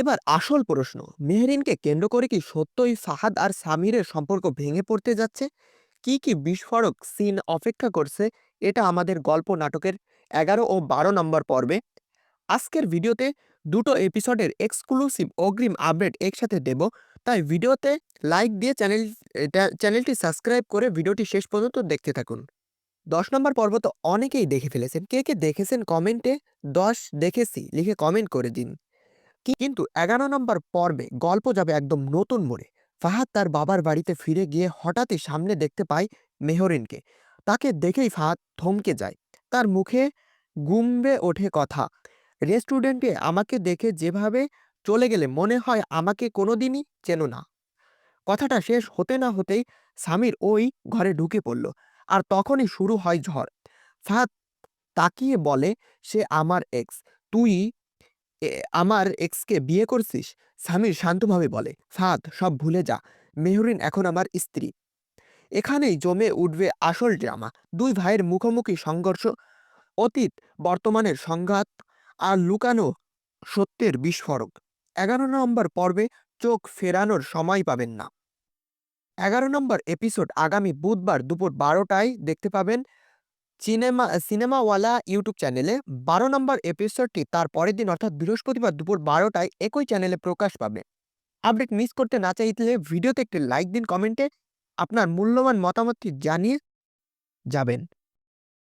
এবার আসল প্রশ্ন, মেহরিনকে কেন্দ্র করে কি সত্যই ফাহাদ আর সামিরের সম্পর্ক ভেঙে পড়তে যাচ্ছে? কি কি বিস্ফোরক সিন অপেক্ষা করছে? এটা আমাদের গল্প নাটকের এগারো ও বারো নম্বর পর্বে। আজকের ভিডিওতে দুটো এপিসোডের এক্সক্লুসিভ অগ্রিম আপডেট একসাথে দেব। তাই ভিডিওতে লাইক দিয়ে চ্যানেল চ্যানেলটি সাবস্ক্রাইব করে ভিডিওটি শেষ পর্যন্ত দেখতে থাকুন। দশ নম্বর পর্ব তো অনেকেই দেখে ফেলেছেন। কে কে দেখেছেন কমেন্টে? দশ দেখেছি, লিখে কমেন্ট করে দিন। কিন্তু এগারো নম্বর পর্বে গল্প যাবে একদম নতুন মোড়ে। ফাহাদ তার বাবার বাড়িতে ফিরে গিয়ে হঠাৎই সামনে দেখতে পায় মেহরিনকে। তাকে দেখেই ফাহাদ থমকে যায়। তার মুখে গুমবে ওঠে কথা, রেস্টুরেন্টে আমাকে দেখে যেভাবে চলে গেলে মনে হয় আমাকে কোনোদিনই চেনো না। কথাটা শেষ হতে না হতেই স্বামীর ওই ঘরে ঢুকে পড়ল আর তখনই শুরু হয় ঝড়। ফাহাদ তাকিয়ে বলে, সে আমার এক্স তুই আমার এক্সকে বিয়ে করছিস? সামির শান্তভাবে বলে, ফাদ, সব ভুলে যা। মেহরিন এখন আমার স্ত্রী। এখানেই জমে উঠবে আসল ড্রামা। দুই ভাইয়ের মুখোমুখি সংঘর্ষ, অতীত, বর্তমানের সংঘাত আর লুকানো সত্যের বিস্ফোরক। এগারো নম্বর পর্বে চোখ ফেরানোর সময় পাবেন না। এগারো নম্বর এপিসোড আগামী বুধবার দুপুর বারোটায় দেখতে পাবেন সিনেমা সিনেমাওয়ালা ইউটিউব চ্যানেলে বারো নম্বর এপিসোডটি তার পরের দিন, অর্থাৎ বৃহস্পতিবার দুপুর বারোটায় একই চ্যানেলে প্রকাশ পাবে। আপডেট মিস করতে না চাইলে ভিডিওতে একটি লাইক দিন কমেন্টে আপনার মূল্যবান মতামতটি জানিয়ে যাবেন।